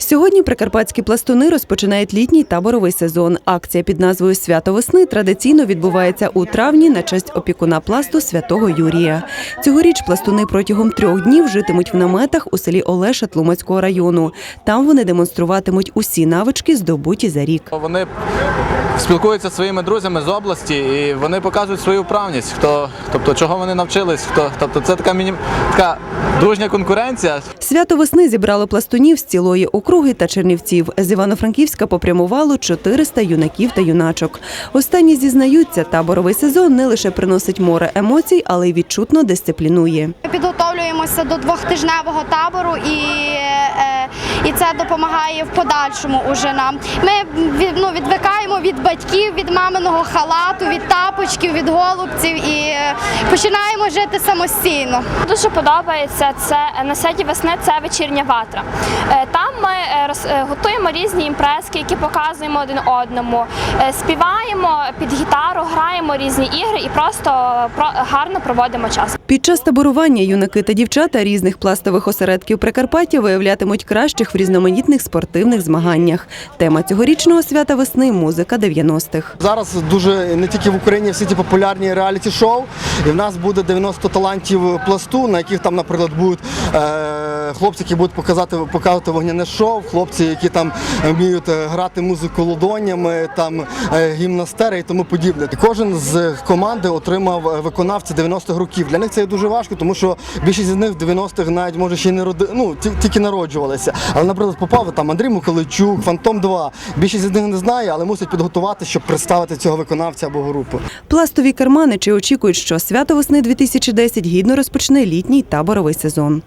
Сьогодні прикарпатські пластуни розпочинають літній таборовий сезон. Акція під назвою Свято весни традиційно відбувається у травні на честь опікуна пласту святого Юрія. Цьогоріч пластуни протягом трьох днів житимуть в наметах у селі Олеша Тлумацького району. Там вони демонструватимуть усі навички, здобуті за рік. Вони спілкуються зі своїми друзями з області і вони показують свою вправність. Хто, тобто, чого вони навчились, хто, тобто це така міні, така дружня конкуренція. Свято весни зібрало пластунів з цілої округи та Чернівців. З Івано-Франківська попрямувало 400 юнаків та юначок. Останні зізнаються, таборовий сезон не лише приносить море емоцій, але й відчутно дисциплінує. Ми підготовлюємося до двохтижневого табору, і, е, і це допомагає в подальшому уже нам. Ми від, батьків, від маминого халату, від тапочків, від голубців і е, починаємо жити самостійно. Дуже подобається це на святі весни. Це вечірня ватра. Е, Там ми е, е, готуємо різні імпрески, які показуємо один одному. Е, Співаємо під гітару, граємо різні ігри і просто про- гарно проводимо час. Під час таборування юнаки та дівчата різних пластових осередків Прикарпаття виявлятимуть кращих в різноманітних спортивних змаганнях. Тема цьогорічного свята весни музика 90-х. Зараз дуже не тільки в Україні всі ті популярні реаліті-шоу. І в нас буде 90 талантів пласту, на яких там, наприклад, будуть е, хлопці, які будуть показати, показувати вогняне шоу, хлопці, які там вміють е, грати музику ладонями, там е, гімнастери і тому подібне. Кожен з команди отримав е, виконавця 90-х років. Для них це дуже важко, тому що більшість з них в 90-х навіть може ще й не роди... ну, ті- тільки народжувалися. Але, наприклад, попав там Андрій Миколайчук, Фантом 2. Більшість з них не знає, але мусять підготувати, щоб представити цього виконавця або групу. Пластові карманичі очікують, що свято весни 2010 гідно розпочне літній таборовий сезон.